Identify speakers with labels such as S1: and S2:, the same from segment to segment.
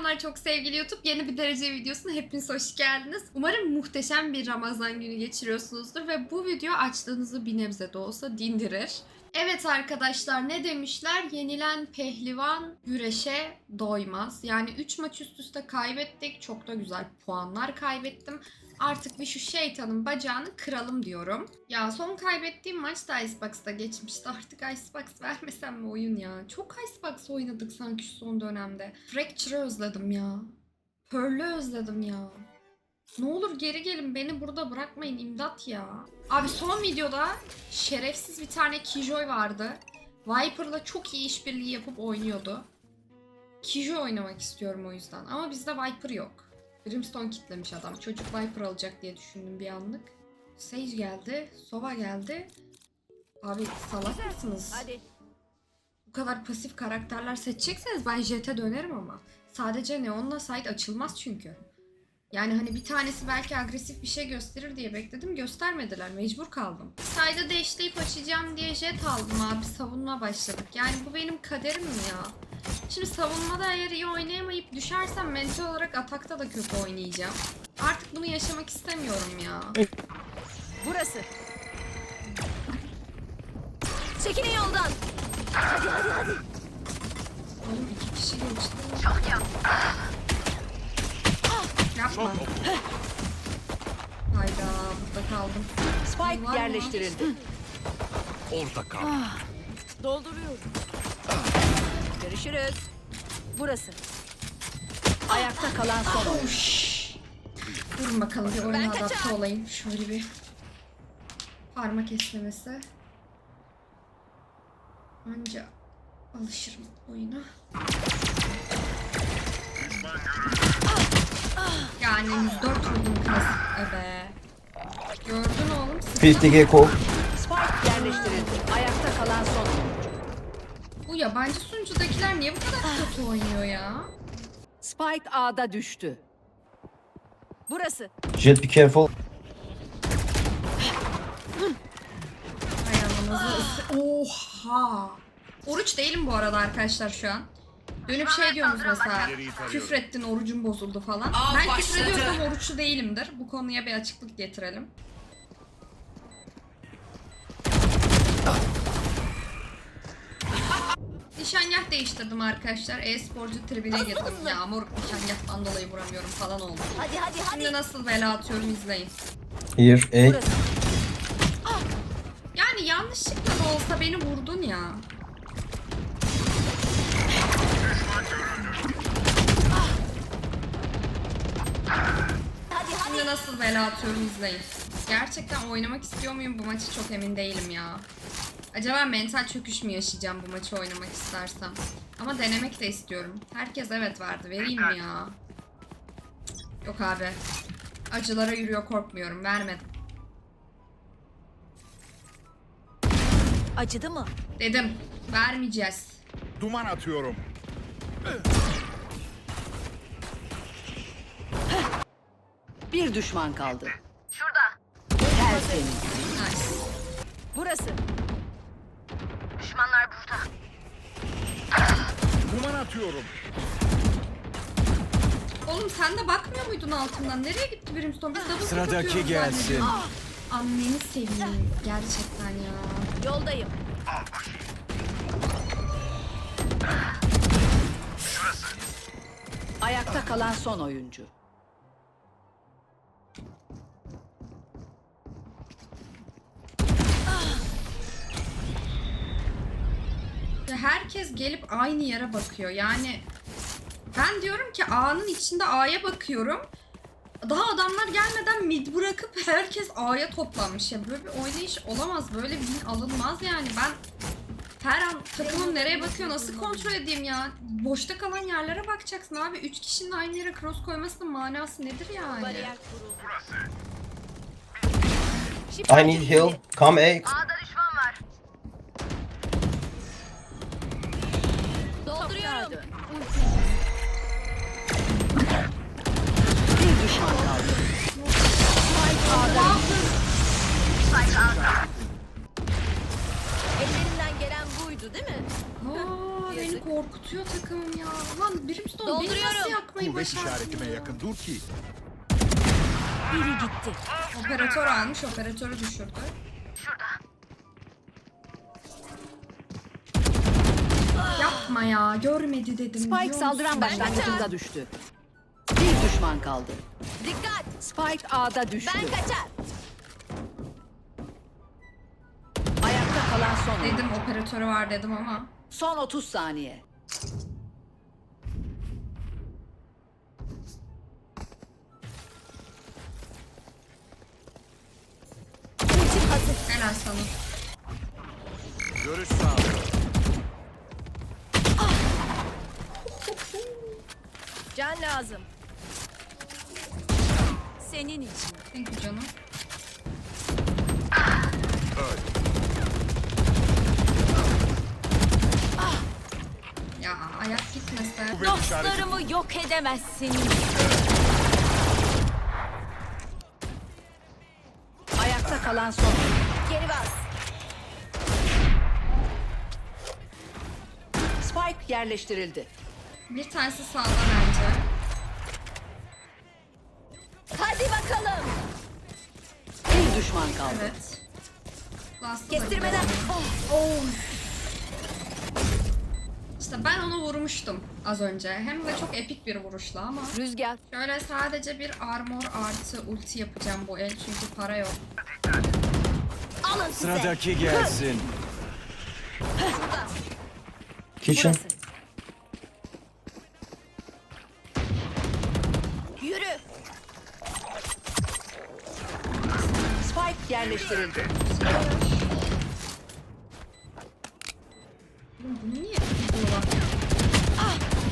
S1: Selamlar çok sevgili YouTube. Yeni bir derece videosuna hepiniz hoş geldiniz. Umarım muhteşem bir Ramazan günü geçiriyorsunuzdur ve bu video açlığınızı bir nebze de olsa dindirir. Evet arkadaşlar ne demişler? Yenilen pehlivan güreşe doymaz. Yani 3 maç üst üste kaybettik. Çok da güzel puanlar kaybettim. Artık bir şu şeytanın bacağını kıralım diyorum. Ya son kaybettiğim maç da Icebox'ta geçmişti. Artık Icebox vermesem mi oyun ya? Çok Icebox oynadık sanki şu son dönemde. Fracture'ı özledim ya. Pearl'ü özledim ya. Ne olur geri gelin beni burada bırakmayın imdat ya. Abi son videoda şerefsiz bir tane Killjoy vardı. Viper'la çok iyi işbirliği yapıp oynuyordu. Killjoy oynamak istiyorum o yüzden. Ama bizde Viper yok. Brimstone kitlemiş adam. Çocuk Viper alacak diye düşündüm bir anlık. Sage geldi. Sova geldi. Abi salak mısınız?
S2: Hadi.
S1: Bu kadar pasif karakterler seçecekseniz ben Jet'e dönerim ama. Sadece Neon'la site açılmaz çünkü. Yani hani bir tanesi belki agresif bir şey gösterir diye bekledim. Göstermediler. Mecbur kaldım. Side'ı değiştirip açacağım diye jet aldım abi. Savunma başladık. Yani bu benim kaderim mi ya? Şimdi savunmada eğer iyi oynayamayıp düşersem mental olarak atakta da kötü oynayacağım. Artık bunu yaşamak istemiyorum ya.
S2: Burası. Çekilin yoldan. Hadi hadi hadi.
S1: Oğlum iki kişi geçti. Yapma. Hayda burada kaldım. Var
S2: Spike
S1: mı?
S2: yerleştirildi.
S3: Orada kal.
S2: Dolduruyorum. Görüşürüz. Burası. Ayakta kalan son.
S1: Uş. Durun bakalım bir oyuna adapte olayım. Şöyle bir parmak esnemesi. Anca alışırım oyuna. Yani 104 vurdum klasik ebe. Gördün oğlum. sıçan
S4: 50 gecko.
S2: Spike yerleştirildi. Ayakta kalan son
S1: yabancı sunucudakiler niye bu kadar kötü oynuyor ya?
S2: Spike A'da düştü. Burası.
S4: Jet be careful.
S1: Isı- Oha! Oruç değilim bu arada arkadaşlar şu an. Dönüp şey diyorsunuz mesela küfrettin orucun bozuldu falan. ben küfrediyorsam oruçlu değilimdir. Bu konuya bir açıklık getirelim. Nişangah değiştirdim arkadaşlar. E-sporcu tribine girdim. Yağmur nişangahtan dolayı vuramıyorum falan oldu.
S2: Hadi hadi
S1: Şimdi nasıl bela atıyorum izleyin.
S4: Here.
S2: Burası.
S1: Yani yanlışlıkla da olsa beni vurdun ya.
S2: Hadi
S1: Şimdi nasıl bela atıyorum izleyin. Gerçekten oynamak istiyor muyum bu maçı çok emin değilim ya. Acaba mental çöküş mü yaşayacağım bu maçı oynamak istersem? Ama denemek de istiyorum. Herkes evet verdi. Vereyim mi ya? Yok abi. Acılara yürüyor korkmuyorum. Vermedim.
S2: Acıdı mı?
S1: Dedim. Vermeyeceğiz.
S3: Duman atıyorum.
S2: Bir düşman kaldı. Şurada. Tertemiz.
S1: Nice.
S2: Burası.
S3: Duman atıyorum.
S1: Oğlum sen de bakmıyor muydun altından? Nereye gitti Brimstone? Biz double
S3: Sıradaki gelsin.
S1: zannediyorum. Anneni seveyim gerçekten ya.
S2: Yoldayım. Ayakta kalan son oyuncu.
S1: Herkes gelip aynı yere bakıyor. Yani ben diyorum ki A'nın içinde A'ya bakıyorum. Daha adamlar gelmeden mid bırakıp herkes A'ya toplanmış. Ya böyle bir oynayış olamaz. Böyle bir win alınmaz yani. Ben her an takımım nereye bakıyor nasıl kontrol edeyim ya? Boşta kalan yerlere bakacaksın abi. Üç kişinin aynı yere cross koymasının manası nedir yani?
S4: I need heal. Come A.
S2: Dolduruyorum. Bir düşman kaldı. Ellerinden gelen buydu değil mi?
S1: Aa, beni korkutuyor takımım ya. Lan Brimstone beni
S2: Dolduruyorum.
S1: nasıl yakmayı
S3: Kuvvet işaretime
S1: ya.
S3: yakın dur ki.
S2: Biri gitti.
S1: Operatör almış, operatörü düşürdü. Yapma ya, görmedi dedim.
S2: Spike saldıran başlangıcında düştü. Bir düşman kaldı.
S5: Dikkat!
S2: Spike A'da düştü.
S5: Ben kaçar.
S2: Ayakta kalan son.
S1: Dedim operatörü var dedim ama.
S2: Son 30 saniye.
S1: Helal sana.
S3: Görüş sağlıyorum.
S5: Can lazım. Senin için.
S1: Thank you canım. Ya ayak gitmese.
S5: Dostlarımı yok edemezsin.
S2: Ayakta kalan son.
S5: Geri bas.
S2: Spike yerleştirildi.
S1: Bir tanesi sağda bence.
S2: Düşman kaldı.
S1: Evet. Last'ı da
S5: Kestirmeden.
S1: gidiyor.
S5: Oh.
S1: İşte ben onu vurmuştum az önce. Hem de çok epik bir vuruşla ama.
S5: Rüzgar.
S1: Şöyle sadece bir armor artı ulti yapacağım bu el çünkü para yok.
S5: Alın size.
S6: Sıradaki gelsin.
S4: Kitchen.
S5: Burası.
S2: Spike yerleştirildi.
S1: Niye yapıyorlar?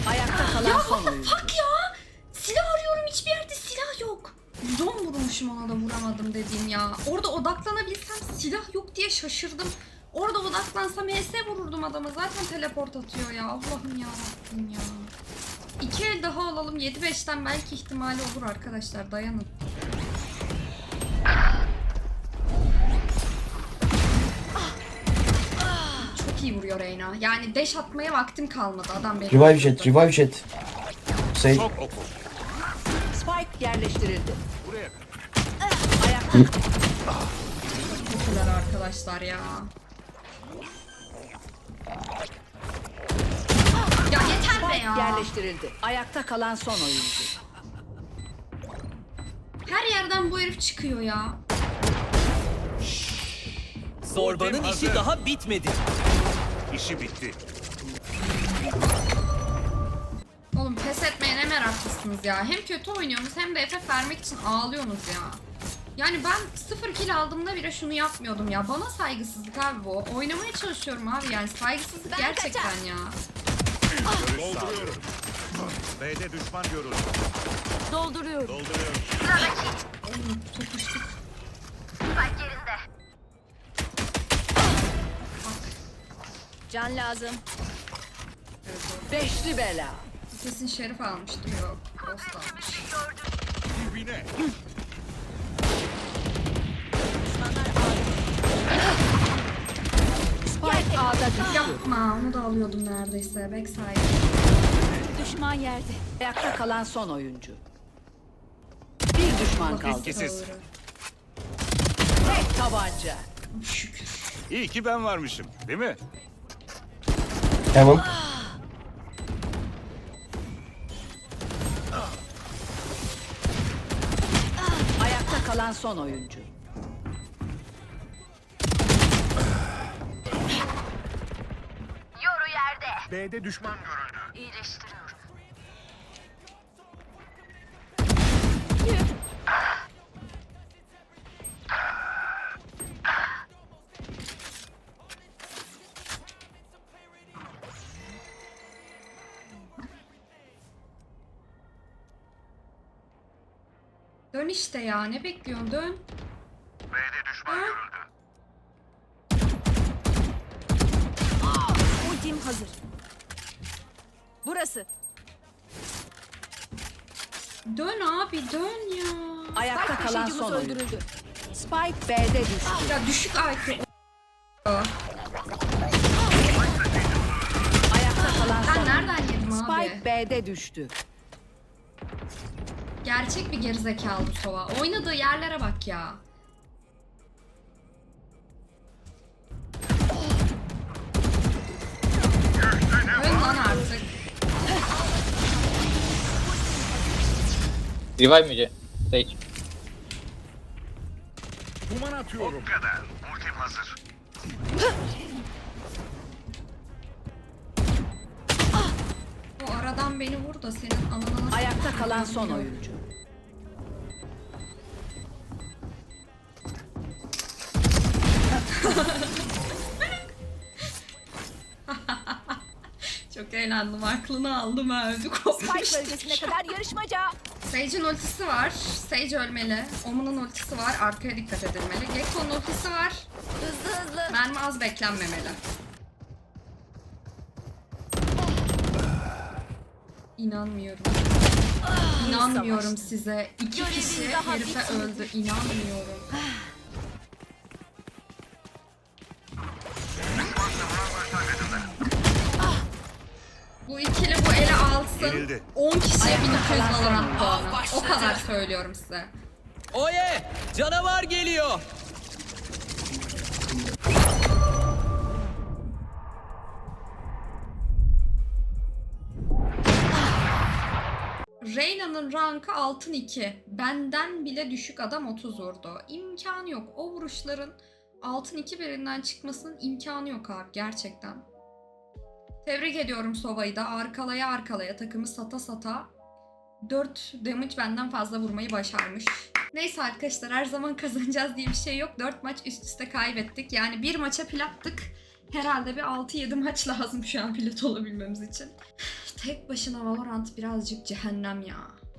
S2: Ayakta kalan
S1: Ya
S2: son oyuncu.
S1: fuck ya? Silah arıyorum hiçbir yerde silah yok. 110 vurmuşum ona da vuramadım dediğim ya. Orada odaklanabilsem silah yok diye şaşırdım. Orada odaklansam HS vururdum adama. Zaten teleport atıyor ya. Allah'ım ya Rabbim ya. İki el daha alalım. 7-5'ten belki ihtimali olur arkadaşlar. Dayanın. İyi vuruyor Reyna. Yani deş atmaya vaktim kalmadı. Adam beni
S4: Revive jet, revive jet.
S3: Çok oku.
S2: Spike yerleştirildi.
S3: Buraya.
S2: Ayakta
S1: Popüler arkadaşlar ya. Ya yeter be ya.
S2: yerleştirildi. Ayakta kalan son oyuncu.
S1: Her yerden bu herif çıkıyor ya.
S6: Zorbanın işi daha bitmedi.
S3: İşi bitti.
S1: Oğlum pes etmeye ne meraklısınız ya. Hem kötü oynuyorsunuz hem de FF vermek için ağlıyorsunuz ya. Yani ben sıfır kill aldığımda bile şunu yapmıyordum ya. Bana saygısızlık abi bu. Oynamaya çalışıyorum abi yani saygısızlık
S5: Ben
S1: gerçekten
S5: kaçar.
S1: ya.
S3: Sağlıyorum. B'de düşman görüldü.
S5: Dolduruyorum.
S3: Dolduruyorum.
S1: Oğlum tokuştuk.
S5: Can lazım.
S2: Beşli bela.
S1: Kesin şerif almıştır yok. Ghost almış.
S3: Dibine.
S2: Spike A'da düştü.
S1: Yapma onu da alıyordum neredeyse. Backside.
S5: Düşman yerde.
S2: Ayakta kalan son oyuncu. Bir düşman kaldı.
S3: Etkisiz.
S2: Tek tabanca.
S1: Şükür.
S3: İyi ki ben varmışım. Değil mi?
S4: Heaven.
S2: Ayakta kalan son oyuncu.
S3: B'de düşman görüldü.
S1: Dön işte ya ne bekliyorsun dön.
S3: B'de düşman
S1: Ha?
S3: görüldü.
S5: Ultim hazır. Burası.
S1: Dön abi dön ya.
S2: Ayakta
S5: Spike
S2: kalan son
S5: öldürüldü.
S2: Spike B'de düştü.
S1: Ya düşük IQ.
S2: Ayakta kalan son
S1: Ben nereden yedim abi?
S2: Spike B'de düştü.
S1: Gerçek bir gerizekalı bu Sova. Oynadığı yerlere bak ya. Öl lan artık.
S7: Revive mi? Sage.
S3: Duman atıyorum. Bu kadar. Ultim hazır.
S1: O aradan beni vur da senin ananı.
S2: Ayakta kalan son oyuncu.
S1: Çok eğlendim. Aklını aldım öldü.
S5: Spike bölgesine kadar yarışmaca.
S1: Sage'in ultisi var. Sage ölmeli. Omen'ın ultisi var. Arkaya dikkat edilmeli. Gekko'nun ultisi var.
S5: Hızlı hızlı.
S1: Mermi az beklenmemeli. İnanmıyorum. İnanmıyorum size. İki kişi
S5: daha
S1: herife
S5: bitmedi.
S1: öldü. İnanmıyorum. Alsın.
S3: Yenildi.
S1: 10 kişiye 1200
S2: kalan
S1: Valorant puanı. O kadar söylüyorum size.
S6: Oye! Canavar geliyor.
S1: Reyna'nın rankı altın 2. Benden bile düşük adam 30 vurdu. İmkanı yok. O vuruşların altın 2 birinden çıkmasının imkanı yok abi gerçekten. Tebrik ediyorum Sova'yı da arkalaya arkalaya takımı sata sata 4 damage benden fazla vurmayı başarmış. Neyse arkadaşlar her zaman kazanacağız diye bir şey yok. 4 maç üst üste kaybettik. Yani bir maça pil attık. Herhalde bir 6-7 maç lazım şu an pilot olabilmemiz için. Tek başına Valorant birazcık cehennem ya.